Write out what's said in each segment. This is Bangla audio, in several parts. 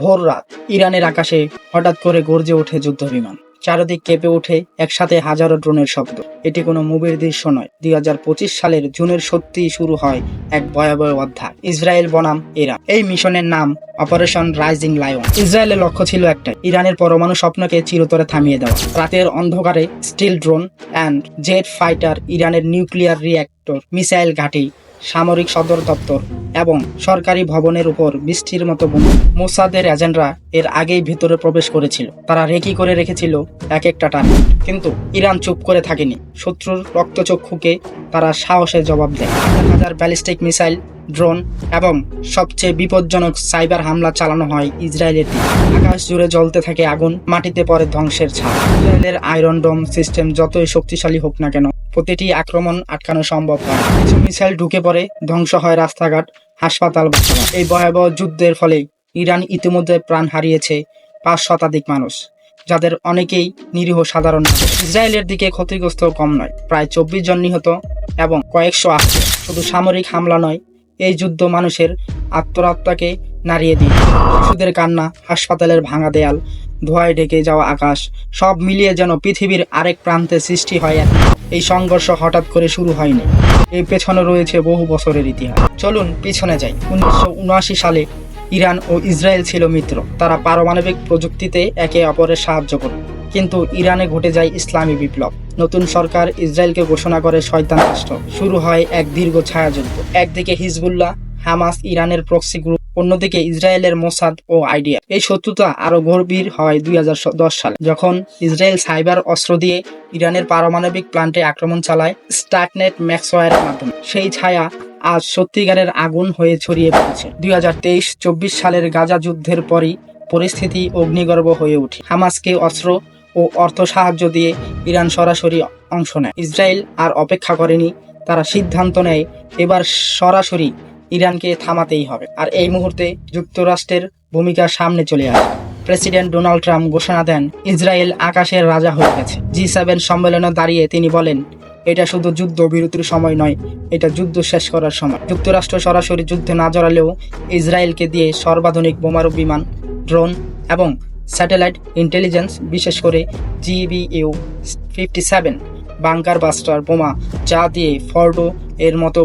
ভোর রাত ইরানের আকাশে হঠাৎ করে গর্জে ওঠে যুদ্ধ বিমান চারদিক কেঁপে ওঠে একসাথে হাজারো ড্রোনের শব্দ। এটি কোনো মুভির দৃশ্য নয়। দুই সালের জুনের সত্যি শুরু হয় এক ভয়াবহ অধ্যায়। ইসরায়েল বনাম ইরান। এই মিশনের নাম অপারেশন রাইজিং লায়ন। ইসরায়েলের লক্ষ্য ছিল একটাই, ইরানের পরমাণু স্বপ্নকে চিরতরে থামিয়ে দেওয়া। রাতের অন্ধকারে stealth drone and jet fighter ইরানের নিউক্লিয়ার রিঅ্যাক্টর মিসাইল ঘাঁটি সামরিক সদর দপ্তর এবং সরকারি ভবনের উপর বৃষ্টির মতো বোমা। মোসাদের এজেন্টরা এর আগেই ভিতরে প্রবেশ করেছিল। তারা রেকি করে রেখেছিল এক একটা টার্গেট কিন্তু ইরান চুপ করে থাকেনি। শত্রুর রক্তচক্ষুকে তারা সাহসে জবাব দেয়। হাজার হাজার ব্যালিস্টিক মিসাইল ড্রোন এবং সবচেয়ে বিপজ্জনক সাইবার হামলা চালানো হয় ইসরায়েলের দিকে। আকাশ জুড়ে জ্বলতে থাকে আগুন, মাটিতে পড়ে ধ্বংসের ছাপ। ইসরায়েলের আয়রন ডোম সিস্টেম যতই শক্তিশালী হোক না কেন, প্রতিটি আক্রমণ আটকানো সম্ভব হয়। কিছু মিসাইল ঢুকে পড়ে, ধ্বংস হয় রাস্তাঘাট, হাসপাতাল এই ভয়াবহ যুদ্ধের ফলে ইরান ইতিমধ্যে প্রাণ হারিয়েছে পাঁচ শতাধিক মানুষ, যাদের অনেকেই নিরীহ সাধারণ। ইসরায়েলের দিকে ক্ষতিগ্রস্ত কম নয়, প্রায় চব্বিশ জন নিহত এবং কয়েকশো আহত। শুধু সামরিক হামলা নয় এই যুদ্ধ মানুষের আত্মরাত্মাকে নাড়িয়ে দিয়ে শিশুদের কান্না, হাসপাতালের ভাঙা দেয়াল, ধোঁয়ায় ঢেকে যাওয়া আকাশ, সব মিলিয়ে যেন পৃথিবীর আরেক প্রান্তে সৃষ্টি হয় এই সংঘর্ষ হঠাৎ করে শুরু হয়নি। এর পেছনে রয়েছে বহু বছরের ইতিহাস। চলুন পিছনে যাই। উনিশশো উনআশি সালে ইরান ও ইসরায়েল ছিল মিত্র। তারা পারমাণবিক প্রযুক্তিতে একে অপরের সাহায্য করে কিন্তু ইরানে ঘটে যায় ইসলামী বিপ্লব। নতুন সরকার ইসরায়েলকে ঘোষণা করে শয়তান রাষ্ট্র। শুরু হয় এক দীর্ঘ ছায়াযুদ্ধ। একদিকে হিজবুল্লাহ, হামাস, ইরানের প্রক্সি গ্রুপ, অন্যদিকে ইসরায়েলের মোসাদ ও আইডিয়া এই শত্রুতা আরও গভীর হয় দুই হাজার দশ সালে, যখন ইসরায়েল সাইবার অস্ত্র দিয়ে ইরানের পারমাণবিক প্ল্যান্টে আক্রমণ চালায় স্টাকনেট ম্যাক্সওয়ারের মাধ্যমে। সেই ছায়া আজ সত্যিকারের আগুন হয়ে ছড়িয়ে পড়েছে। দুই হাজার তেইশ চব্বিশ সালের গাজা যুদ্ধের পরই পরিস্থিতি অগ্নিগর্ভ হয়ে ওঠে। হামাসকে অস্ত্র ও অর্থ সাহায্য দিয়ে ইরান সরাসরি অংশ নেয়। ইসরায়েল আর অপেক্ষা করেনি, তারা সিদ্ধান্ত নেয়, এবার সরাসরি ইরানকে থামাতেই হবে। আর এই মুহূর্তে যুক্তরাষ্ট্রের ভূমিকা সামনে চলে আসে। প্রেসিডেন্ট ডোনাল্ড ট্রাম্প ঘোষণা দেন, ইসরায়েল আকাশের রাজা হয়ে গেছে। জি সেভেন সম্মেলনে দাঁড়িয়ে তিনি বলেন, এটা শুধু যুদ্ধ বিরতির সময় নয়, এটা যুদ্ধ শেষ করার সময়। যুক্তরাষ্ট্র সরাসরি যুদ্ধে না জড়ালেও ইসরায়েলকে দিয়ে সর্বাধুনিক বোমারু বিমান, ড্রোন এবং স্যাটেলাইট ইন্টেলিজেন্স, বিশেষ করে GBU fifty seven, bunker buster বোমা, যা দিয়ে ফর্ডো এর মতো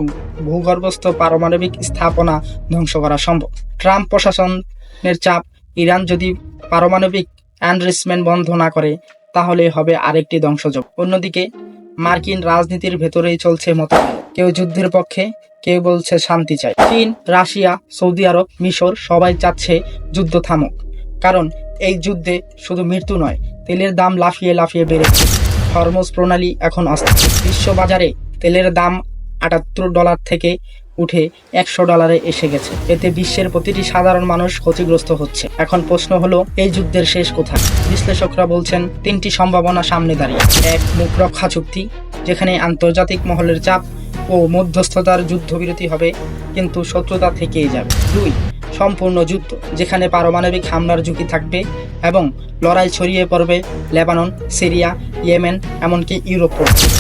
ভূগর্ভস্থ পারমাণবিক স্থাপনা ধ্বংস করা সম্ভব। ট্রাম্প প্রশাসনের চাপ, ইরান যদি পারমাণবিক অ্যান্ড্রিসমেন্ট বন্ধ না করে, তাহলে হবে আরেকটি ধ্বংসযোগ। অন্যদিকে, মার্কিন রাজনীতির ভেতরেই চলছে মত কেউ যুদ্ধের পক্ষে, কেউ বলছে শান্তি চাই। চীন, রাশিয়া, সৌদি আরব, মিশর সবাই চাচ্ছে যুদ্ধ থামুক। কারণ এই যুদ্ধে শুধু মৃত্যু নয়, তেলের দাম লাফিয়ে লাফিয়ে বেড়েছে। হরমোজ প্রণালী এখন অস্থির বিশ্ববাজারে তেলের দাম আটাত্তর ডলার থেকে উঠে একশো ডলারে এসে গেছে। এতে বিশ্বের প্রতিটি সাধারণ মানুষ ক্ষতিগ্রস্ত হচ্ছে। এখন প্রশ্ন হলো, এই যুদ্ধের শেষ কোথায়? বিশ্লেষকরা বলছেন, তিনটি সম্ভাবনা সামনে দাঁড়িয়ে এক, মুখ রক্ষা চুক্তি, যেখানে আন্তর্জাতিক মহলের চাপ ও মধ্যস্থতার যুদ্ধবিরতি হবে, কিন্তু শত্রুতা থেকেই যাবে। দুই সম্পূর্ণ যুদ্ধ, যেখানে পারমাণবিক হামলার ঝুঁকি থাকবে এবং লড়াই ছড়িয়ে পড়বে লেবানন, সিরিয়া, ইয়েমেন, এমনকি ইউরোপ।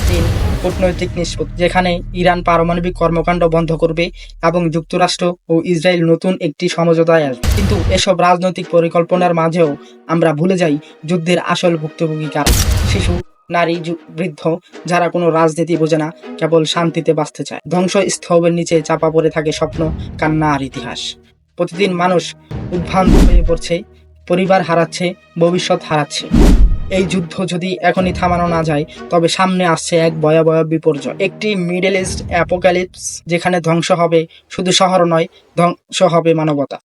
তিন, কূটনৈতিক নিষ্পত্তি, যেখানে ইরান পারমাণবিক কর্মকাণ্ড বন্ধ করবে এবং যুক্তরাষ্ট্র ও ইসরায়েল নতুন একটি সমঝোতায় আসবে। কিন্তু এসব রাজনৈতিক পরিকল্পনার মাঝেও আমরা ভুলে যাই যুদ্ধের আসল ভুক্তভোগী কারা। শিশু, নারী বৃদ্ধ, যারা কোনো রাজনীতি বোঝে না, কেবল শান্তিতে বাঁচতে চায়। ধ্বংস স্তবের নিচে চাপা পড়ে থাকে স্বপ্ন, কান্না আর ইতিহাস। প্রতিদিন মানুষ উদ্ভ্রান্ত হয়ে পড়ছে, পরিবার হারাচ্ছে, ভবিষ্যৎ হারাচ্ছে। এই যুদ্ধ যদি এখনই থামানো না যায়, তবে সামনে আসছে এক ভয়াবহ বিপর্যয়। একটি মিডল ইস্ট অ্যাপোক্যালিপস যেখানে ধ্বংস হবে, শুধু শহর নয়, ধ্বংস হবে মানবতা।